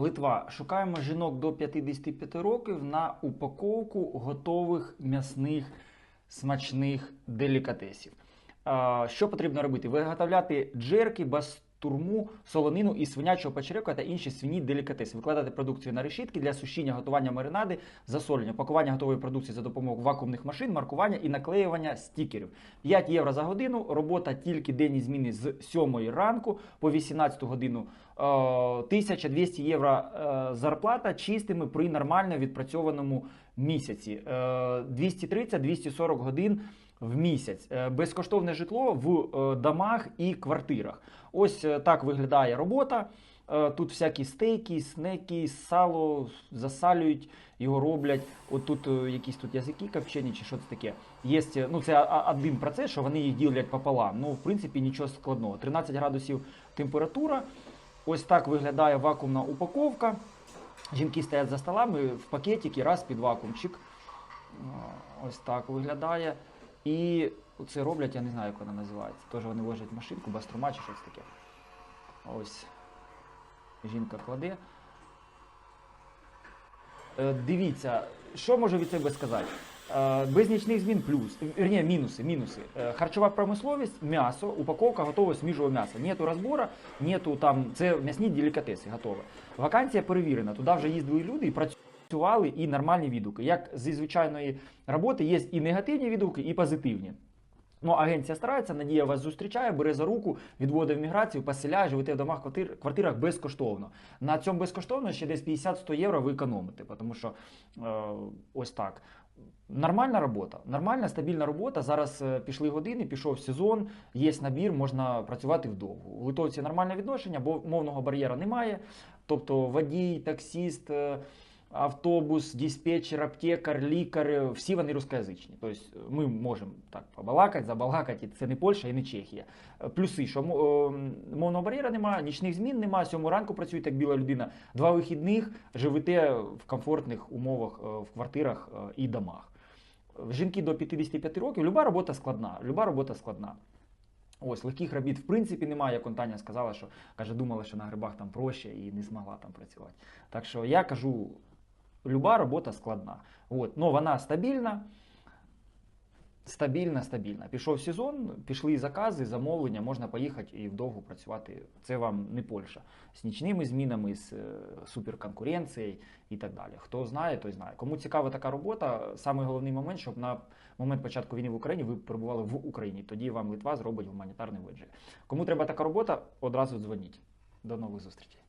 Литва. Шукаємо жінок до 55 років на упаковку готових м'ясних смачних делікатесів. Що потрібно робити? Виготовляти джерки, бастурму, солонину і свинячого печерека та інші свині делікатеси. Викладати продукцію на решітки для сушіння, готування маринади, засолення, пакування готової продукції за допомогою вакуумних машин, маркування і наклеювання стікерів. 5 євро за годину. Робота тільки денні зміни з 7 ранку по 18 годину. Е, 1200 євро е, зарплата чистими при нормально відпрацьованому місяці. Е, 230-240 годин в місяць. Е, Безкоштовне житло в е, домах і квартирах. Ось е, так виглядає робота. Тут всякі стейки, снеки, сало засалюють, його роблять. От тут якісь тут язики копчені чи що це таке. Є, ну це один процес, що вони їх ділять пополам. Ну, в принципі, нічого складного. 13 градусів температура. Ось так виглядає вакуумна упаковка. Жінки стоять за столами в пакетики, раз під вакуумчик. Ось так виглядає. І це роблять, я не знаю, як вона називається. Теж вони ложать машинку, баструма чи щось таке. Ось. Жінка кладе. Е, Дивіться, що можу від себе сказати? Е, Без нічних змін плюс, верні, мінуси, мінуси. Е, Харчова промисловість, м'ясо, упаковка готового свіжого м'яса. Нету розбору, нету там, це м'ясні делікатеси готові. Вакансія перевірена, туди вже їздили люди і працювали, і нормальні відгуки. Як зі звичайної роботи є і негативні відгуки, і позитивні. Ну, агенція старається, Надія вас зустрічає, бере за руку, відводить в міграцію, поселяє, живете в домах, квартир, квартирах безкоштовно. На цьому безкоштовно ще десь 50-100 євро ви економите, тому що е, ось так. Нормальна робота, нормальна стабільна робота. Зараз е, пішли години, пішов сезон, є набір, можна працювати вдовго. У литовці нормальне відношення, бо мовного бар'єра немає. Тобто водій, таксіст, е, автобус, диспетчер, аптекар, лікар, е, всі вони рускоязичні. Тобто ми можемо так побалакати, забалакати, це не Польща і не Чехія. Е, Плюси, що е, мовного бар'єра немає, нічних змін немає, сьому ранку працюєте як біла людина, два вихідних, живете в комфортних умовах е, в квартирах е, і домах. Жінки до 55 років, люба робота складна, люба робота складна. Ось легких робіт в принципі немає, як он сказала, що каже, думала, що на грибах там проще і не змогла там працювати. Так що я кажу, люба робота складна. От, но вона стабільна. Стабільна, стабільна. Пішов сезон, пішли закази, замовлення, можна поїхати і вдовго працювати. Це вам не Польща. З нічними змінами, з е, суперконкуренцією і так далі. Хто знає, той знає. Кому цікава така робота, самий головний момент, щоб на момент початку війни в Україні ви перебували в Україні. Тоді вам Литва зробить гуманітарний виджет. Кому треба така робота, одразу дзвоніть. До нових зустрічей.